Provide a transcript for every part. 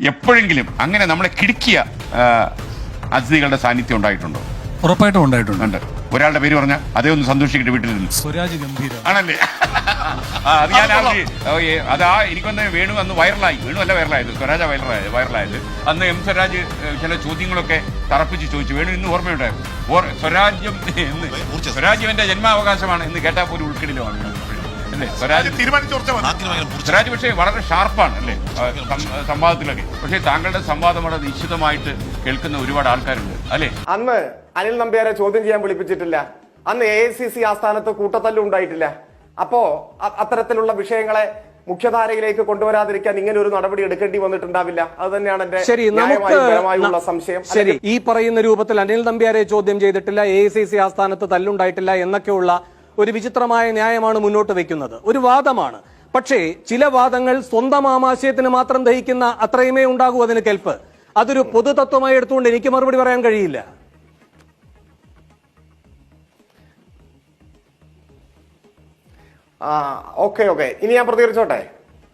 എപ്പോഴെങ്കിലും അങ്ങനെ നമ്മളെ കിടുക്കിയ അതിഥികളുടെ സാന്നിധ്യം ഉണ്ടായിട്ടുണ്ടോ? ഉറപ്പായിട്ടും ഉണ്ടായിട്ടുണ്ട്. ഉണ്ട്. ഒരാളുടെ പേര് പറഞ്ഞ അതേ ഒന്ന് സന്തോഷിക്കട്ടെ വീട്ടിലിരുന്ന്. സ്വരാജ് ഗംഭീര. ആണല്ലേ? ആ, അത് ഞാൻ അതാ എനിക്കൊന്ന് വേണു അന്ന് വൈറലായി. വേണു അല്ല വൈറലായത്. സ്വരാജ വൈറലായത് വൈറലായത്. അന്ന് എം സ്വരാജ് ചില ചോദ്യങ്ങളൊക്കെ തറപ്പിച്ച് ചോദിച്ചു. വേണു ഇന്ന് ഓർമ്മയുണ്ടായിരുന്നു ഓർ സ്വരാജ്യം എന്ന്. സ്വരാജ്യം എന്റെ ജന്മാവകാശമാണ് എന്ന് കേട്ടാൽ പോലും ഉൾക്കിടിലോ സ്വരാജ് പക്ഷേ വളരെ ഷാർപ്പാണ് അല്ലേ? സംവാദത്തിലൊക്കെ. പക്ഷേ താങ്കളുടെ സംവാദം വളരെ നിശ്ചിതമായിട്ട് കേൾക്കുന്ന ഒരുപാട് ആൾക്കാരുണ്ട് അല്ലേ? അന്ന് അനിൽ നമ്പ്യാരെ ചോദ്യം ചെയ്യാൻ വിളിപ്പിച്ചിട്ടില്ല. അന്ന് എ ഐ സി സി ആസ്ഥാനത്ത് കൂട്ടത്തല്ലും ഉണ്ടായിട്ടില്ല. അപ്പോ അത്തരത്തിലുള്ള വിഷയങ്ങളെ മുഖ്യധാരയിലേക്ക് കൊണ്ടുവരാതിരിക്കാൻ ഇങ്ങനെ ഒരു നടപടി എടുക്കേണ്ടി വന്നിട്ടുണ്ടാവില്ല. അത് തന്നെയാണ് എന്റെ ശരി നമുക്ക് ന്യായമായും സംശയം. ശരി ഈ പറയുന്ന രൂപത്തിൽ അനിൽ നമ്പ്യാരെ ചോദ്യം ചെയ്തിട്ടില്ല എ ഐ സി സി ആസ്ഥാനത്ത് തല്ലുണ്ടായിട്ടില്ല എന്നൊക്കെയുള്ള ഒരു വിചിത്രമായ ന്യായമാണ് മുന്നോട്ട് വെക്കുന്നത് ഒരു വാദമാണ്. പക്ഷേ ചില വാദങ്ങൾ സ്വന്തം ആമാശയത്തിന് മാത്രം ദഹിക്കുന്ന അത്രയുമേ ഉണ്ടാകൂ അതിന് കെൽപ്പ്. അതൊരു പൊതുതത്വമായി എടുത്തുകൊണ്ട് എനിക്ക് മറുപടി പറയാൻ കഴിയില്ല. Okay okay. ഇനി ഞാൻ പ്രതികരിച്ചോട്ടെ?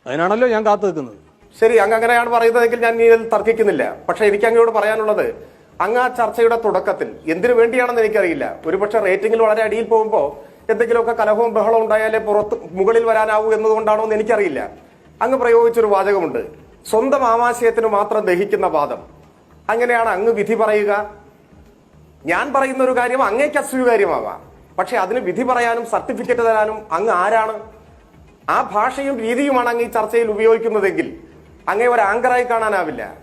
അതിനാണല്ലോ ഞാൻ കാത്തു നിൽക്കുന്നത്. ശരി അങ്ങ് അങ്ങനെയാണ് പറയുന്നതെങ്കിൽ ഞാൻ ഇതിൽ തർക്കിക്കുന്നില്ല. പക്ഷെ എനിക്ക് അങ്ങയോട് പറയാനുള്ളത് അങ്ങ് ആ ചർച്ചയുടെ തുടക്കത്തിൽ എന്തിനു വേണ്ടിയാണെന്ന് എനിക്കറിയില്ല. ഒരുപക്ഷെ റേറ്റിംഗിൽ വളരെ അടിയിൽ പോകുമ്പോൾ എന്തെങ്കിലുമൊക്കെ കലഹവും ബഹളവും ഉണ്ടായാലേ പുറത്ത് മുകളിൽ വരാനാവൂ എന്നതുകൊണ്ടാണോ എന്ന് എനിക്കറിയില്ല. അങ്ങ് പ്രയോഗിച്ചൊരു വാചകമുണ്ട്. സ്വന്തം ആമാശയത്തിന് മാത്രം ദഹിക്കുന്ന വാദം. അങ്ങനെയാണ് അങ്ങ് വിധി പറയുക. ഞാൻ പറയുന്ന ഒരു കാര്യം അങ്ങേക്ക് അസ്വീകാര്യമാവാം. പക്ഷെ അതിന് വിധി പറയാനും സർട്ടിഫിക്കറ്റ് തരാനും അങ്ങ് ആരാണ്? ആ ഭാഷയും രീതിയുമാണ് അങ്ങ് ഈ ചർച്ചയിൽ ഉപയോഗിക്കുന്നതെങ്കിൽ അങ്ങേ ഒരു ആങ്കറായി കാണാനാവില്ല.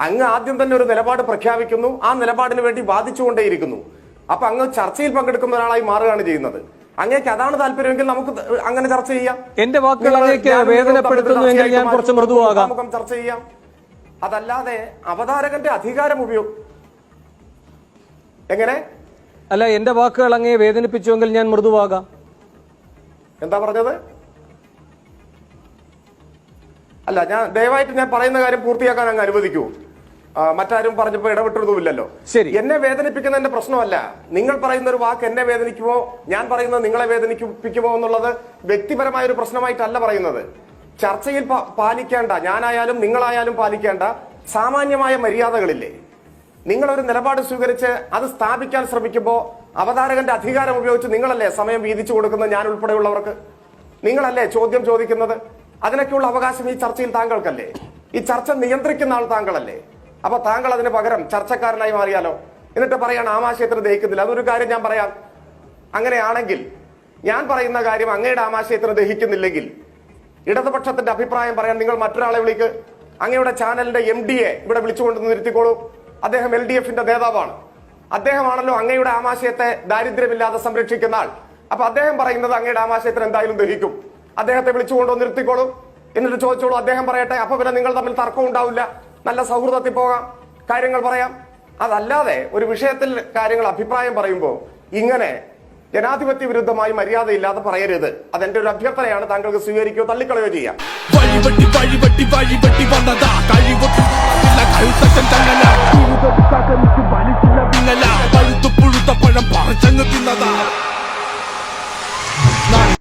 അങ്ങ് ആദ്യം തന്നെ ഒരു നിലപാട് പ്രഖ്യാപിക്കുന്നു. ആ നിലപാടിന് വേണ്ടി വാദിച്ചുകൊണ്ടേയിരിക്കുന്നു. അപ്പൊ അങ്ങ് ചർച്ചയിൽ പങ്കെടുക്കുന്ന ഒരാളായി മാറുകയാണ് ചെയ്യുന്നത്. അങ്ങേക്ക് അതാണ് താല്പര്യമെങ്കിൽ നമുക്ക് അങ്ങനെ ചർച്ച ചെയ്യാം. എന്റെ വാക്കുകൾ അങ്ങേക്ക് വേദനപ്പെടുത്തുന്നുവെങ്കിൽ ഞാൻ കുറച്ച് മൃദുവാകാം. നമുക്ക് ചർച്ച ചെയ്യാം. അതല്ലാതെ അവതാരകന്റെ അധികാരം ഉപയോഗം എങ്ങനെ? അല്ല എന്റെ വാക്കുകൾ അങ്ങേ വേദനിപ്പിച്ചുവെങ്കിൽ ഞാൻ മൃദുവാകാം. എന്താ പറഞ്ഞത്? അല്ല ഞാൻ ദയവായിട്ട് ഞാൻ പറയുന്ന കാര്യം പൂർത്തിയാക്കാൻ അങ്ങ് അനുവദിക്കൂ. മറ്റാരും പറഞ്ഞപ്പോ ഇടപെട്ടതുമില്ലല്ലോ ശരി. എന്നെ വേദനിപ്പിക്കുന്ന എന്റെ പ്രശ്നമല്ല. നിങ്ങൾ പറയുന്ന ഒരു വാക്ക് എന്നെ വേദനിക്കുമോ? ഞാൻ പറയുന്നത് നിങ്ങളെ വേദനിപ്പിക്കുമോ എന്നുള്ളത് വ്യക്തിപരമായ ഒരു പ്രശ്നമായിട്ടല്ല പറയുന്നത്. ചർച്ചയിൽ പാലിക്കേണ്ട ഞാനായാലും നിങ്ങളായാലും പാലിക്കേണ്ട സാമാന്യമായ മര്യാദകളില്ലേ. നിങ്ങൾ ഒരു നിലപാട് സ്വീകരിച്ച് അത് സ്ഥാപിക്കാൻ ശ്രമിക്കുമ്പോൾ അവതാരകന്റെ അധികാരം ഉപയോഗിച്ച് നിങ്ങളല്ലേ സമയം വീതിച്ചു കൊടുക്കുന്നത് ഞാൻ ഉൾപ്പെടെയുള്ളവർക്ക്? നിങ്ങളല്ലേ ചോദ്യം ചോദിക്കുന്നത്? അതിനൊക്കെയുള്ള അവകാശം ഈ ചർച്ചയിൽ താങ്കൾക്കല്ലേ? ഈ ചർച്ച നിയന്ത്രിക്കുന്ന ആൾ താങ്കളല്ലേ? അപ്പൊ താങ്കൾ അതിന് പകരം ചർച്ചക്കാരനായി മാറിയാലോ? എന്നിട്ട് പറയാൻ ആമാശയത്തിന് ദഹിക്കുന്നില്ല. അതൊരു കാര്യം ഞാൻ പറയാം. അങ്ങനെയാണെങ്കിൽ ഞാൻ പറയുന്ന കാര്യം അങ്ങയുടെ ആമാശയത്തിന് ദഹിക്കുന്നില്ലെങ്കിൽ ഇടതുപക്ഷത്തിന്റെ അഭിപ്രായം പറയാൻ നിങ്ങൾ മറ്റൊരാളെ വിളിക്ക്. അങ്ങയുടെ ചാനലിന്റെ എം ഡി എ ഇവിടെ വിളിച്ചുകൊണ്ട് നിർത്തിക്കോളൂ അദ്ദേഹം എൽ ഡി എഫിന്റെ നേതാവാണ്. അദ്ദേഹമാണല്ലോ അങ്ങയുടെ ആമാശയത്തെ ദാരിദ്ര്യമില്ലാതെ സംരക്ഷിക്കുന്ന ആൾ. അപ്പൊ അദ്ദേഹം പറയുന്നത് അങ്ങയുടെ ആമാശയത്തിന് എന്തായാലും ദഹിക്കും. അദ്ദേഹത്തെ വിളിച്ചുകൊണ്ടു നിർത്തിക്കോളൂ എന്നിട്ട് ചോദിച്ചോളൂ അദ്ദേഹം പറയട്ടെ. അപ്പൊ പിന്നെ നിങ്ങൾ തമ്മിൽ തർക്കം ഉണ്ടാവില്ല. നല്ല സൗഹൃദത്തിൽ പോകാം കാര്യങ്ങൾ പറയാം. അതല്ലാതെ ഒരു വിഷയത്തിൽ കാര്യങ്ങൾ അഭിപ്രായം പറയുമ്പോൾ ഇങ്ങനെ ജനാധിപത്യ വിരുദ്ധമായി മര്യാദയില്ലാതെ പറയരുത്. അതെന്റെ ഒരു അഭ്യർത്ഥനയാണ്. താങ്കൾക്ക് സ്വീകരിക്കുകയോ തള്ളിക്കളയോ ചെയ്യാം. വഴിവെട്ടി വഴിവെട്ടി വഴിവെട്ടി വന്നതാ. കഴിവൊട്ടി